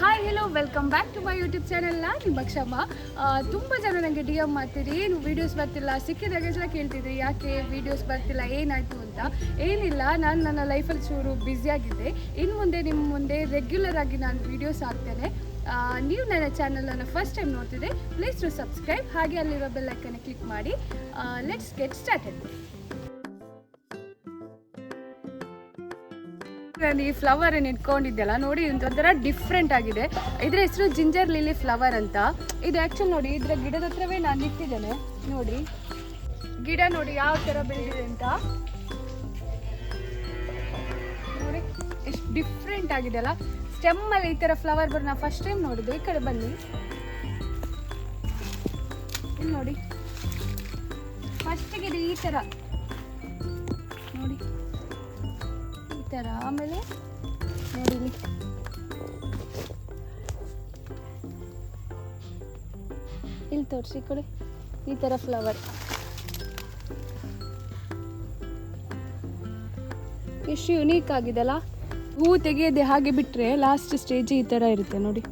Hi hello welcome back to my YouTube channel ನಾನು ಕ್ಷಮ ತುಂಬ ಜನ ನನಗೆ ಡಿ ಎಂ ಮಾಡ್ತೀರಿ. ಏನು ವೀಡಿಯೋಸ್ ಬರ್ತಿಲ್ಲ? ಸಿಕ್ಕಿದಾಗೆಲ್ಲ ಕೇಳ್ತಿದ್ರಿ. ಯಾಕೆ ವೀಡಿಯೋಸ್ ಬರ್ತಿಲ್ಲ? ಏನಾಯಿತು ಅಂತ? ಏನಿಲ್ಲ. ನಾನು ನನ್ನ ಲೈಫಲ್ಲಿ ಚೂರು ಬ್ಯುಸಿಯಾಗಿದ್ದೆ ಇನ್ನು ಮುಂದೆ ನಿಮ್ಮ ಮುಂದೆ ರೆಗ್ಯುಲರ್ ಆಗಿ ನಾನು ವೀಡಿಯೋಸ್ ಹಾಕ್ತೇನೆ. ನೀವು ನನ್ನ ಚಾನಲನ್ನು ಫಸ್ಟ್ ಟೈಮ್ ನೋಡ್ತಿದ್ದೆ ಪ್ಲೀಸ್ ಟು ಸಬ್ಸ್ಕ್ರೈಬ್ ಹಾಗೆ ಅಲ್ಲಿರೋ ಬೆಲ್ಲೈಕನ್ನು ಕ್ಲಿಕ್ ಮಾಡಿ. ಲೆಟ್ಸ್ ಗೆಟ್ ಸ್ಟಾರ್ಟೆಡ್ ಈ ಫ್ಲವರ್ ಇಟ್ಕೊಂಡಿದ್ದೆಲ್ಲ ನೋಡಿ ಒಂಥರ ಡಿಫ್ರೆಂಟ್ ಆಗಿದೆ. ಇದ್ರ ಹೆಸರು ಜಿಂಜರ್ ಲಿಲಿ ಫ್ಲವರ್ ಅಂತ. ಇದು ಆ್ಯಕ್ಚುಲ್ ನೋಡಿ, ಇದರ ಗಿಡದ ಹತ್ರವೇ ನಾನು ಇಟ್ಟಿದ್ದೇನೆ. ನೋಡಿ. ಗಿಡ ನೋಡಿ ಯಾವ ಥರ ಬೆಳೆದಿದೆ ಅಂತ. ನೋಡಿ, ಎಷ್ಟು ಡಿಫ್ರೆಂಟ್ ಆಗಿದೆ ಅಲ್ಲ. ಸ್ಟೆಮ್ಮಲ್ಲಿ ಈ ಥರ ಫ್ಲವರ್ ನಾನು ಫಸ್ಟ್ ಟೈಮ್ ನೋಡಿದ್ದು. ಈ ಕಡೆ ಬನ್ನಿ. ನೋಡಿ. ಫಸ್ಟಿಗೆ ಇದು ಈ ಥರ ನೋಡಿ. ಥರ ಆಮೇಲೆ ನೋಡಿ ಇಲ್ಲಿ ತೋರಿಸಿ ಕೊಡಿ. ಈ ಥರ ಫ್ಲವರ್ ಎಷ್ಟು ಯುನೀಕ್ ಆಗಿದೆಲ್ಲ. ಹೂ ತೆಗೆಯದೆ ಹಾಗೆ ಬಿಟ್ಟರೆ ಲಾಸ್ಟ್ ಸ್ಟೇಜ್ ಈ ಥರ ಇರುತ್ತೆ ನೋಡಿ.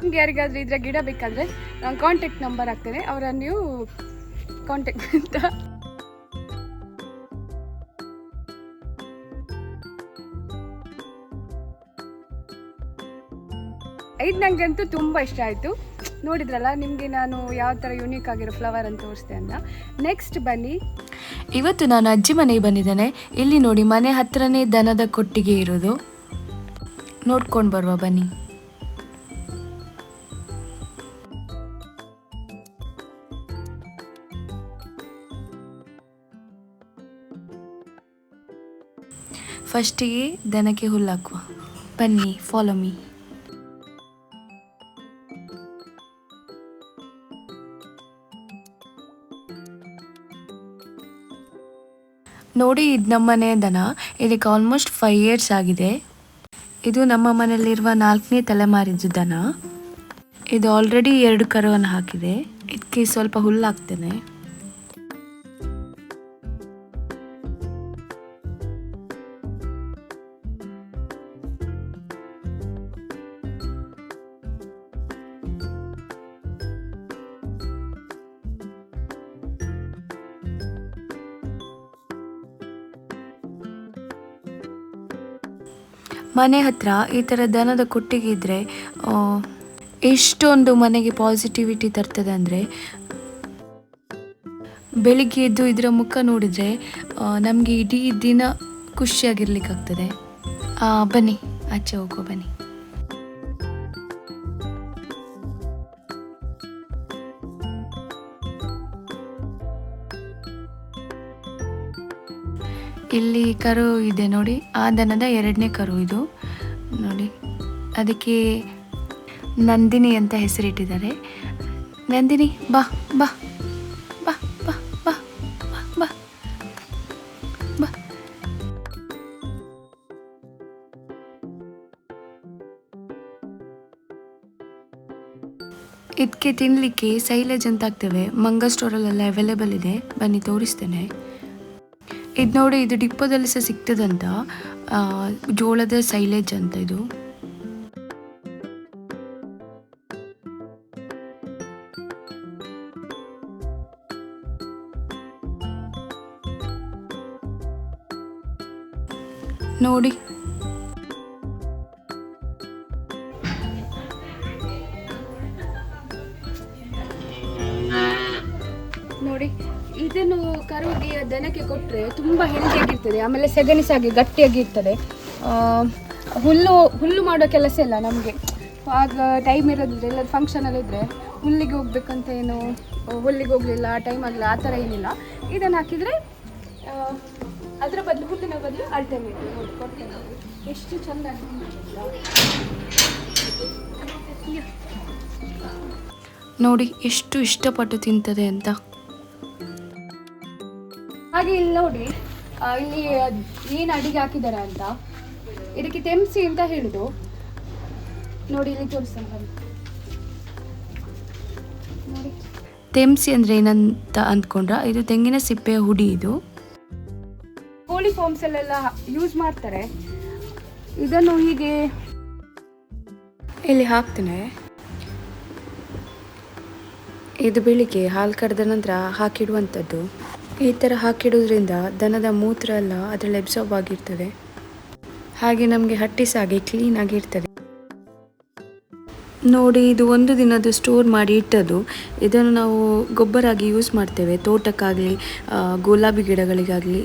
ನಿಮ್ಗೆ ಯಾರಿಗಾದ್ರೂ ಇದರ ಗಿಡ ಬೇಕಾದರೆ ನಾನು ಕಾಂಟ್ಯಾಕ್ಟ್ ನಂಬರ್ ಹಾಕ್ತೇನೆ. ಅವರ ನೀವು ಕಾಂಟ್ಯಾಕ್ಟ್ ಅಂತ ಇದು ನನಗಂತೂ ತುಂಬ ಇಷ್ಟ ಆಯಿತು. ನೋಡಿದ್ರಲ್ಲ, ನಿಮಗೆ ನಾನು ಯಾವ ಥರ ಯುನೀಕ್ ಆಗಿರೋ ಫ್ಲವರ್ ಅಂತ ತೋರಿಸ್ದೆ ಅಂತ. ನೆಕ್ಸ್ಟ್ ಬನ್ನಿ. ಇವತ್ತು ನಾನು ಅಜ್ಜಿ ಮನೆಗೆ ಬಂದಿದ್ದೇನೆ. ಇಲ್ಲಿ ನೋಡಿ, ಮನೆ ಹತ್ರನೇ ದನದ ಕೊಟ್ಟಿಗೆ ಇರೋದು. ನೋಡ್ಕೊಂಡು ಬರುವ, ಬನ್ನಿ. ಫಸ್ಟಿಗೆ ದನಕ್ಕೆ ಹುಲ್ಲು ಹಾಕುವ. ಬನ್ನಿ ಫಾಲೋ ಮೀ ನೋಡಿ ಇದು ನಮ್ಮ ಮನೆ ದನ. ಇದಕ್ಕೆ ಆಲ್ಮೋಸ್ಟ್ ಫೈವ್ ಇಯರ್ಸ್ ಆಗಿದೆ. ಇದು ನಮ್ಮ ಮನೆಯಲ್ಲಿರುವ ನಾಲ್ಕನೇ ತಲೆಮಾರಿದ್ದು ದನ. ಇದು ಆಲ್ರೆಡಿ ಎರಡು ಕರುವನ್ನು ಹಾಕಿದೆ. ಇದಕ್ಕೆ ಸ್ವಲ್ಪ ಹುಲ್ಲು ಮನೆ ಹತ್ರ ಈ ಥರ ದನದ ಕೊಟ್ಟಿಗೆ ಇದ್ದರೆ ಎಷ್ಟೊಂದು ಮನೆಗೆ ಪಾಸಿಟಿವಿಟಿ ತರ್ತದೆ ಅಂದರೆ, ಬೆಳಿಗ್ಗೆ ಎದ್ದು ಇದರ ಮುಖ ನೋಡಿದರೆ ನಮಗೆ ಇಡೀ ದಿನ ಖುಷಿಯಾಗಿರ್ಲಿಕ್ಕಾಗ್ತದೆ. ಬನ್ನಿ, ಆಚೆ ಹೋಗೋ ಬನ್ನಿ. ಇಲ್ಲಿ ಕರು ಇದೆ ನೋಡಿ. ಆ ದನದ ಎರಡನೇ ಕರು ಇದು. ನೋಡಿ. ಅದಕ್ಕೆ ನಂದಿನಿ ಅಂತ ಹೆಸರಿಟ್ಟಿದ್ದಾರೆ. ನಂದಿನಿ, ಬಾ ಬಾ ಬಾ ಬಾ ಬಾ ಬಾ ಬಾ ಬಾ. ಇದಕ್ಕೆ ತಿನ್ನಲಿಕ್ಕೆ ಸೈಲೇಜ್ ಅಂತ ಆಗ್ತವೆ ಮಂಗ ಸ್ಟೋರಲ್ಲೆಲ್ಲ ಅವೈಲೇಬಲ್ ಇದೆ. ಬನ್ನಿ ತೋರಿಸ್ತೇನೆ. ಇದು ನೋಡಿ ಇದು ಡಿಪ್ಪೋದಲ್ಲಿ ಸಹ ಸಿಗ್ತದಂತ ಜೋಳದ ಸೈಲೇಜ್ ಅಂತ ಇದು. ನೋಡಿ. ನೋಡಿ ಇದನ್ನು ಕರುವಿಗೆ ದನಕ್ಕೆ ಕೊಟ್ಟರೆ ತುಂಬ ಹೆಲ್ದಿಯಾಗಿರ್ತದೆ ಆಮೇಲೆ ಸೆಗಣಿಸಾಗಿ ಗಟ್ಟಿಯಾಗಿರ್ತದೆ ಹುಲ್ಲು ಹುಲ್ಲು ಮಾಡೋ ಕೆಲಸ ಇಲ್ಲ ನಮಗೆ. ಆಗ ಟೈಮ್ ಇರೋದಿಲ್ಲ. ಎಲ್ಲ ಫಂಕ್ಷನಲ್ಲಿ ಇದ್ದರೆ ಹುಲ್ಲಿಗೆ ಹೋಗ್ಬೇಕಂತ ಏನು, ಹುಲ್ಲಿಗೆ ಹೋಗಲಿಲ್ಲ ಟೈಮ್ ಆಗಲಿಲ್ಲ, ಆ ಥರ ಏನಿಲ್ಲ. ಇದನ್ನು ಹಾಕಿದರೆ ಅದರ ಬದಲು, ಹುಲ್ಲಿನ ಬದಲು ಅಲ್ಟರ್ನೇಟಿವ್ ಕೊಡ್ತೇನೆ ಎಷ್ಟು ಚೆಂದ ನೋಡಿ, ಎಷ್ಟು ಇಷ್ಟಪಟ್ಟು ತಿಂತದೆ ಅಂತ. ಹಾಗೆ ಇಲ್ಲಿ ನೋಡಿ ಇಲ್ಲಿ ಏನು ಅಡಿಗೆ ಹಾಕಿದ್ದಾರೆ ಅಂತ. ಇದಕ್ಕೆ ತೆಮ್ಸಿ ಅಂತ ಹೇಳುದು. ನೋಡಿ ಇಲ್ಲಿ ತೋರಿಸ್ತಾನೆ. ನೋಡಿ. ತೆಮ್ಸಿ ಅಂದರೆ ಏನಂತ ಅಂದ್ಕೊಂಡ್ರ? ಇದು ತೆಂಗಿನ ಸಿಪ್ಪೆಯ ಹುಡಿ ಇದು. ಕೋಳಿ ಫಾರ್ಮ್ಸಲ್ಲೆಲ್ಲ ಯೂಸ್ ಮಾಡ್ತಾರೆ. ಇದನ್ನು ಹೀಗೆ ಇಲ್ಲಿ ಹಾಕ್ತೇನೆ. ಇದು ಬೆಳಿಗ್ಗೆ ಹಾಲು ಕಡ್ದ ನಂತರ ಹಾಕಿಡುವಂಥದ್ದು. ಈ ಥರ ಹಾಕಿಡೋದ್ರಿಂದ ದನದ ಮೂತ್ರ ಎಲ್ಲ ಅದರಲ್ಲಿ ಅಬ್ಸಾರ್ಬ್ ಆಗಿರ್ತದೆ. ಹಾಗೆ ನಮಗೆ ಹಟ್ಟಿ ಸಾಗಿ ಕ್ಲೀನ್ ಆಗಿರ್ತದೆ ನೋಡಿ, ಇದು ಒಂದು ದಿನದ್ದು ಸ್ಟೋರ್ ಮಾಡಿ ಇಟ್ಟದ್ದು. ಇದನ್ನು ನಾವು ಗೊಬ್ಬರ ಆಗಿ ಯೂಸ್ ಮಾಡ್ತೇವೆ. ತೋಟಕ್ಕಾಗಲಿ ಗುಲಾಬಿ ಗಿಡಗಳಿಗಾಗಲಿ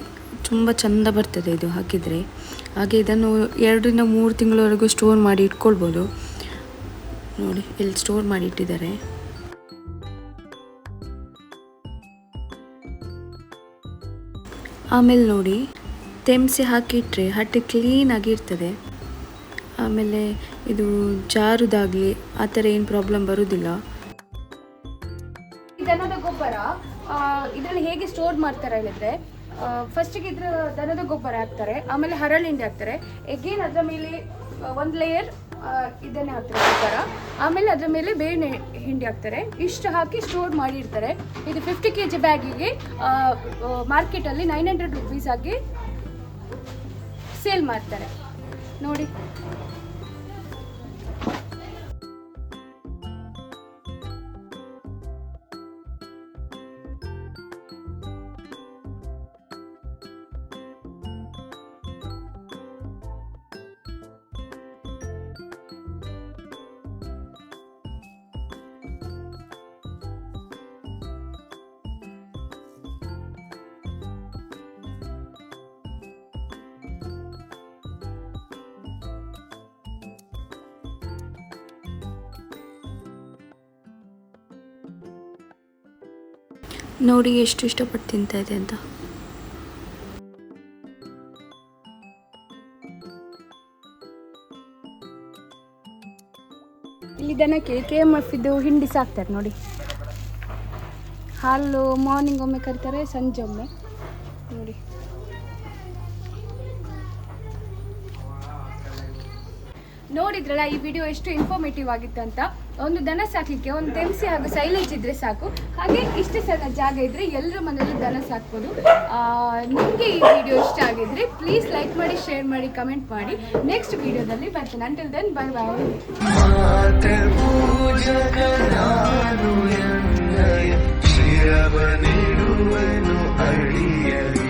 ತುಂಬ ಚೆಂದ ಬರ್ತದೆ ಇದು ಹಾಕಿದರೆ. ಹಾಗೆ ಇದನ್ನು ಎರಡರಿಂದ ಮೂರು ತಿಂಗಳವರೆಗೂ ಸ್ಟೋರ್ ಮಾಡಿ ಇಟ್ಕೊಳ್ಬೋದು. ನೋಡಿ ಇಲ್ಲಿ ಸ್ಟೋರ್ ಮಾಡಿ ಇಟ್ಟಿದ್ದಾರೆ. ಆಮೇಲೆ ನೋಡಿ, ತೆಮ್ಸಿ ಹಾಕಿಟ್ಟರೆ ಹಟ್ಟಿ ಕ್ಲೀನ್ ಆಗಿರ್ತದೆ. ಆಮೇಲೆ ಇದು ಜಾರುದಾಗಲಿ, ಆ ಥರ ಏನು ಪ್ರಾಬ್ಲಮ್ ಬರೋದಿಲ್ಲ. ಈ ದನದ ಗೊಬ್ಬರ. ಇದರಲ್ಲಿ ಹೇಗೆ ಸ್ಟೋರ್ ಮಾಡ್ತಾರೆ ಹೇಳಿದರೆ ಫಸ್ಟಿಗೆ ಇದರ ದನದ ಗೊಬ್ಬರ ಹಾಕ್ತಾರೆ, ಆಮೇಲೆ ಹರಳಿಂಡಿ ಹಾಕ್ತಾರೆ. ಎಗೇನ್ ಅದರ ಮೇಲೆ ಒಂದು ಲೇಯರ್ ಇದನ್ನೇ ಹಾಕ್ತಾರೆ ಥರ ಆಮೇಲೆ ಅದರ ಮೇಲೆ ಬೇಳೆ ಹಿಂಡಿ ಹಾಕ್ತಾರೆ. ಇಷ್ಟು ಹಾಕಿ ಸ್ಟೋರ್ ಮಾಡಿರ್ತಾರೆ. ಇದು ಫಿಫ್ಟಿ ಕೆ ಜಿ ಬ್ಯಾಗಿಗೆ ಮಾರ್ಕೆಟಲ್ಲಿ ನೈನ್ ಹಂಡ್ರೆಡ್ ರುಪೀಸ್ ಆಗಿ ಸೇಲ್ ಮಾಡ್ತಾರೆ. ನೋಡಿ. ನೋಡಿ ಎಷ್ಟು ಇಷ್ಟಪಟ್ಟು ತಿಂತಾ ಇದೆ ಅಂತ. ಇಲ್ಲಿ ದನಕ್ಕೆ ಕೆ ಎಂ ಎಫ್ ಇದು ಹಿಂಡಿ ಸಾಕ್ತಾರೆ ನೋಡಿ. ಹಾಲು ಮಾರ್ನಿಂಗ್ ಒಮ್ಮೆ ಕರಿತಾರೆ ಸಂಜೆ ಒಮ್ಮೆ. ನೋಡಿ. ನೋಡಿದ್ರಲ್ಲ ಈ ವಿಡಿಯೋ ಎಷ್ಟು ಇನ್ಫಾರ್ಮೇಟಿವ್ ಆಗಿತ್ತು ಅಂತ? ಒಂದು ದನ ಸಾಕಲಿಕ್ಕೆ, ಒಂದು ತೆಮ್ಸಿ ಹಾಗೂ ಸೈಲೇಜ್ ಇದ್ರೆ ಸಾಕು. ಹಾಗೆ ಇಷ್ಟು ಸಣ್ಣ ಜಾಗ ಇದ್ರೆ ಎಲ್ಲರ ಮನೆಯಲ್ಲೂ ದನ ಸಾಕ್ಬೋದು. ನಿಮಗೆ ಈ ವಿಡಿಯೋ ಇಷ್ಟ ಆಗಿದ್ರೆ ಪ್ಲೀಸ್ ಲೈಕ್ ಮಾಡಿ ಶೇರ್ ಮಾಡಿ ಕಮೆಂಟ್ ಮಾಡಿ. ನೆಕ್ಸ್ಟ್ ವಿಡಿಯೋದಲ್ಲಿ ಬರ್ತೇನೆ. Until then bye bye ಅಳಿಯಲು